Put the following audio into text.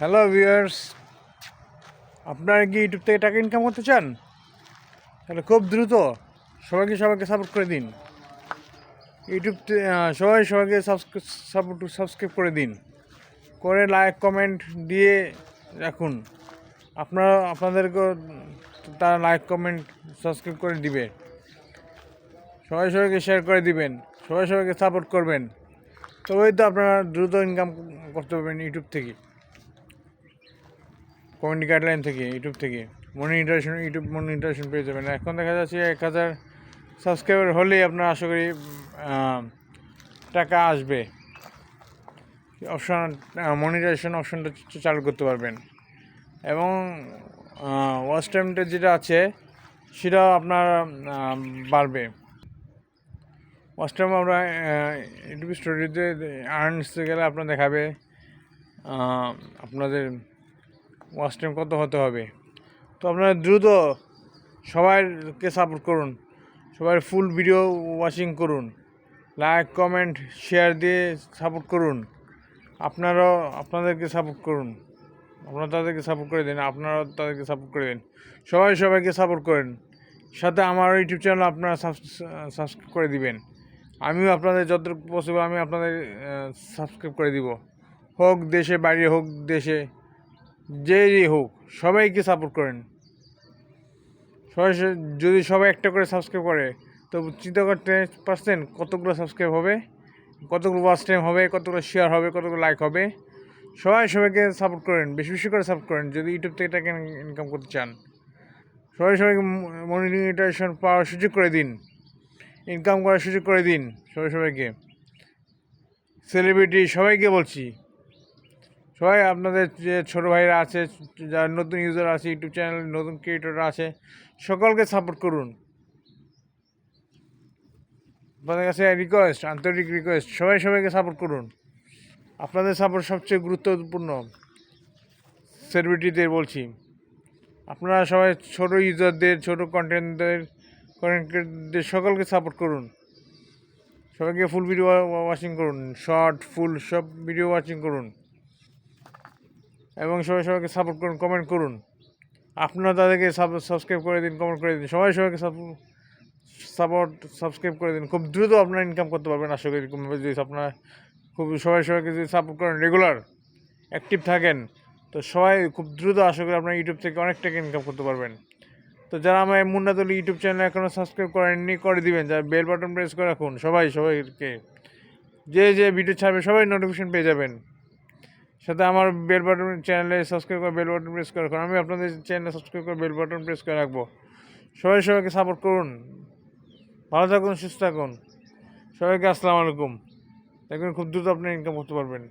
Hello viewers আপনারা কি YouTube থেকে টাকা ইনকাম করতে চান? তাহলে খুব দ্রুত সবাইকে সবাইকে সাপোর্ট করে দিন। ইউটিউব সবাই সবাইকে সাপোর্ট সাবস্ক্রাইব করে দিন। করে লাইক কমেন্ট দিয়ে রাখুন। আপনারা, আপনাদেরকেও তারা লাইক কমেন্ট সাবস্ক্রাইব করে দিবে। সবাই সবাইকে শেয়ার করে দিবেন। সবাই সবাইকে সাপোর্ট করবেন। তবেই তো আপনারা দ্রুত ইনকাম করতে পারবেন ইউটিউব থেকে। কমিউনিটি গাইডলাইন থেকে ইউটিউব থেকে মনিটাইজেশন ইউটিউব মনিটাইজেশন পেয়ে যাবেন। এখন দেখা যাচ্ছে এক হাজার সাবস্ক্রাইবার হলেই আপনার আশা করি টাকা আসবে। অপশন মনিটাইজেশন অপশনটা চালু করতে পারবেন। এবং ওয়াচ টাইমটা যেটা আছে, সেটাও আপনার বাড়বে। ওয়াচ টাইম আমরা ইউটিউব স্টোরিতে আর্নসতে গেলে আপনার দেখাবে আপনাদের ওয়াচ টাইম কত হতে হবে? তো আপনারা দ্রুত সবাইকে সাপোর্ট করুন। সবাই ফুল ভিডিও ওয়াচিং করুন। লাইক কমেন্ট শেয়ার দিয়ে সাপোর্ট করুন। আপনারাও, আপনাদেরকে সাপোর্ট করুন। আপনারা তাদেরকে সাপোর্ট করে দিন, আপনারাও তাদেরকে সাপোর্ট করে দিন। সবাই সবাইকে সাপোর্ট করেন। সাথে আমার ইউটিউব চ্যানেল আপনারা সাবস্ক্রাইব করে দিবেন। আমিও আপনাদের যতটুকু পসিবল আমি আপনাদের সাবস্ক্রাইব করে দিব। হোক দেশে, বাইরে হোক দেশে। যে যে হোক, সবাইকে সাপোর্ট করেন। সবাই যদি সবাই একটা করে সাবস্ক্রাইব করে তো চিন্তা করতে পারছেন কতগুলো সাবস্ক্রাইব হবে, কতগুলো ওয়াচ টাইম হবে, কতগুলো শেয়ার হবে, কতগুলো লাইক হবে, সবাই সবাইকে সাপোর্ট করেন, বেশি বেশি করে সাপোর্ট করেন, যদি ইউটিউব থেকে টাকা ইনকাম করতে চান। সবাই সবাইকে মনিটাইজেশন পাওয়ার সুযোগ করে দিন ইনকাম করার সুযোগ করে দিন সবাই সবাইকে। সেলিব্রিটি সবাইকে বলছি। সবাই আপনাদের যে ছোটো ভাইরা আছে, যারা নতুন ইউজার আছে ইউটিউব চ্যানেল নতুন ক্রিয়েটররা আছে, সকলকে সাপোর্ট করুন। আপনাদের কাছে রিকোয়েস্ট আন্তরিক রিকোয়েস্ট সবাই সবাইকে সাপোর্ট করুন। আপনাদের সাপোর্ট সবচেয়ে গুরুত্বপূর্ণ। সেলিব্রিটিদের বলছি। আপনারা সবাই ছোটো ইউজারদের ছোটো কন্টেন্টদের কন্টেন্টদের সকলকে সাপোর্ট করুন। সবাইকে ফুল ভিডিও ওয়াচিং করুন। শর্ট ফুল সব ভিডিও ওয়াচিং করুন। এবং সবাই সবাইকে সাপোর্ট করুন কমেন্ট করুন। আপনারা তাদেরকে সাবস্ক্রাইব করে দিন কমেন্ট করে দিন। সবাই সবাইকে সাপোর্ট সাবস্ক্রাইব করে দিন। খুব দ্রুত আপনারা ইনকাম করতে পারবেন, আশা করি যদি আপনারা খুব সবাই সবাইকে যদি সাপোর্ট করেন রেগুলার অ্যাক্টিভ থাকেন, তো সবাই খুব দ্রুত আশা করি আপনার ইউটিউব থেকে অনেক টাকা ইনকাম করতে পারবেন। তো যারা আমার মুন্নাতলি ইউটিউব চ্যানেল এখনও সাবস্ক্রাইব করেননি, করে দিবেন। যারা বেল বাটন প্রেস করে রাখুন, সবাই সবাইকে। যে যে ভিডিও ছাড়বে, সবাই নোটিফিকেশন পেয়ে যাবেন। সাথে আমার বেল বাটন চ্যানেলে সাবস্ক্রাইব করে বেল বাটন প্রেস করে রাখুন। আমি আপনাদের চ্যানেলে সাবস্ক্রাইব করে বেল বাটন প্রেস করে রাখব। সবাই সবাইকে সাপোর্ট করুন। ভালো থাকুন, সুস্থ থাকুন। সবাইকে আসসালামু আলাইকুম। দেখবেন খুব দ্রুত আপনি ইনকাম করতে পারবেন।